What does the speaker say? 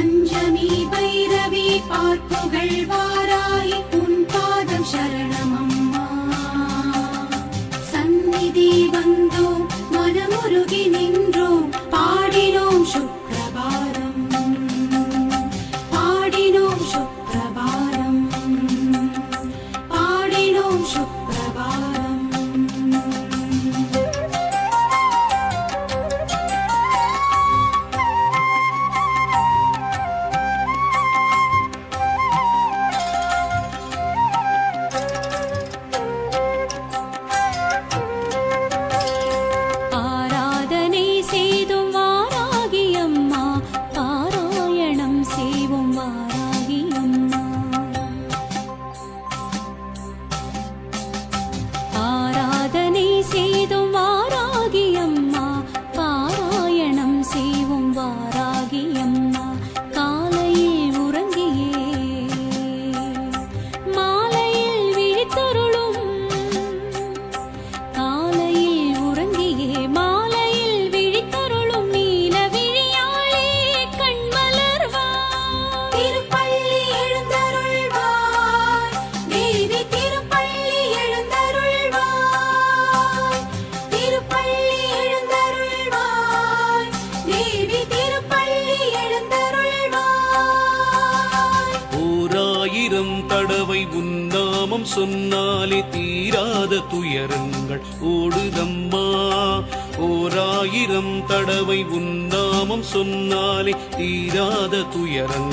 பஞ்சமி பைரவி பார்ப்புகள் வாராய் உன் பாதம் சரணமம்மா சந்நிதி வந்தோ ஆயிரம் தடவை உன்னாமம் சொன்னாலே தீராத துயரங்கள் ஓடுதம்மா. ஓராயிரம் தடவை உன்னாமம் சொன்னாலே தீராத துயரங்கள்.